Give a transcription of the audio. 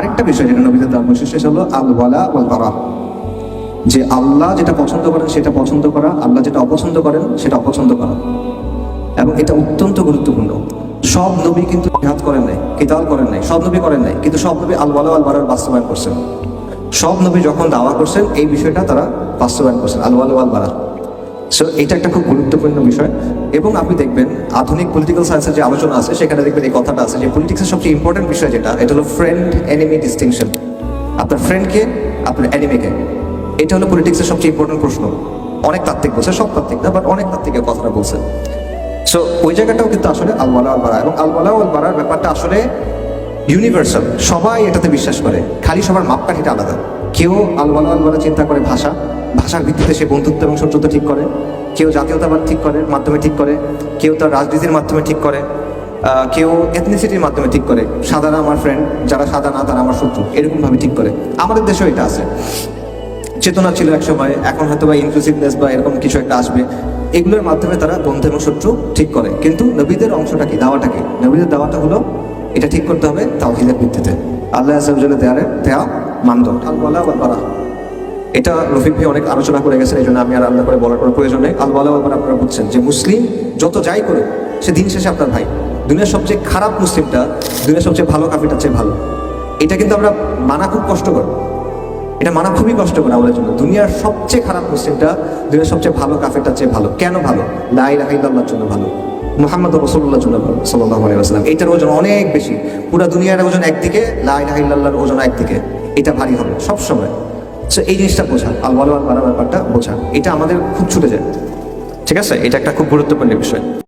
আরেকটা বিষয় যেটা নবীদের ধর্ম সেটা হলো আল ওয়ালা ওয়াল বারা যে আল্লাহ যেটা পছন্দ করেন, সেটা পছন্দ করা, আল্লাহ যেটা অপছন্দ করেন, সেটা অপছন্দ করা। এবং এটা অত্যন্ত গুরুত্বপূর্ণ। সব নবী কিন্তু জিহাদ করেন নাই, কিতাল করেন নাই, সব নবী করেন নাই, কিন্তু সব নবী আল ওয়ালা আল বারার বাস্তবায়ন করছেন। সব নবী যখন দাওয়া করছেন, এই বিষয়টা তারা বাস্তবায়ন করছেন আল ওয়ালা আল বারা সো এটা একটা খুব গুরুত্বপূর্ণ বিষয়। এবং আপনি দেখবেন আধুনিক পলিটিক্যাল সায়েন্সের যে আলোচনা আছে, সেখানে দেখবেন এই কথাটা আছে যে পলিটিক্সের সবচেয়ে ইম্পর্টেন্ট বিষয় যেটা, এটা হলো ফ্রেন্ড এনিমি ডিস্টিংশন আপনার ফ্রেন্ডকে আপনার এনিমিকে এটা হলো পলিটিক্সের সবচেয়ে ইম্পর্টেন্ট প্রশ্ন। অনেক তাত্ত্বিক বলছে, সব তাত্ত্বিক না বাট অনেক তাত্ত্বিকের কথাটা বলছে। সো ওই জায়গাটাও কিন্তু আসলে আলওয়ালা আল বারা এবং আলওয়ালা আল বারার ব্যাপারটা আসলে ইউনিভার্সাল সবাই এটাতে বিশ্বাস করে। খালি সবার মাপকাঠিটা আলাদা। কেউ আলওয়ালা আলবানা চিন্তা করে ভাষা, ভাষার ভিত্তিতে সে বন্ধুত্ব এবং শত্রুতা ঠিক করে, কেউ জাতীয়তাবাদ ঠিক করে, মাধ্যমে ঠিক করে, কেউ তার রাজনীতির মাধ্যমে ঠিক করে কেউ এথনিসিটির মাধ্যমে ঠিক করে, সাদারা আমার ফ্রেন্ড যারা সাদা না তারা আমার শত্রু, এরকমভাবে ঠিক করে। আমাদের দেশেও এটা আছে। চেতনা ছিল এক সময়, এখন হয়তো বা ইনক্লুসিভনেস বা এরকম কিছু একটা আসবে। এগুলোর মাধ্যমে তারা বন্ধু এবং শত্রু ঠিক করে। কিন্তু নবীদের অংশটা কি, দাওয়াটা কি? নবীদের দাওয়াটা হলো, এটা ঠিক করতে হবে তাওহিদের ভিত্তিতে। আল্লাহ আসামের দেয়ারে দেয়া মানদণ্ড। আল ওয়ালা বারা এটা রফিক ভাই অনেক আলোচনা করে গেছেন, এই জন্য আমি আর আলাদা করে বলার কোনো প্রয়োজন নেই। আল ওয়ালা বারা আপনারা বুঝছেন যে মুসলিম যত যাই করুক, সে দিন শেষে আপনার ভাই। দুনিয়ার সবচেয়ে খারাপ মুসলিমটা, দুনিয়ার সবচেয়ে ভালো কাফিটার চেয়ে ভালো। এটা কিন্তু আমরা মানা খুব কষ্টকর। এটা মানা খুবই কষ্টকর আমাদের জন্য। দুনিয়ার সবচেয়ে খারাপ মুসলিমটা, দুনিয়ার সবচেয়ে ভালো কাফেরটার চেয়ে ভালো। কেন ভালো? লাই রাহিল্লাহর জন্য ভালো। মোহাম্মদ রসুল্লাহর জন্য ভালো সাল্লাহ আলাইসালাম এটার ওজন অনেক বেশি। পুরো দুনিয়ার ওজন একদিকে লাই রাহিল্লাহর ওজন একদিকে। এটা ভারী হবে, সবসময়। সো এই জিনিসটা বোঝা আল বলা ব্যাপারটা বোঝা। এটা আমাদের খুব ছুটে যায়। ঠিক আছে? এটা একটা খুব গুরুত্বপূর্ণ বিষয়।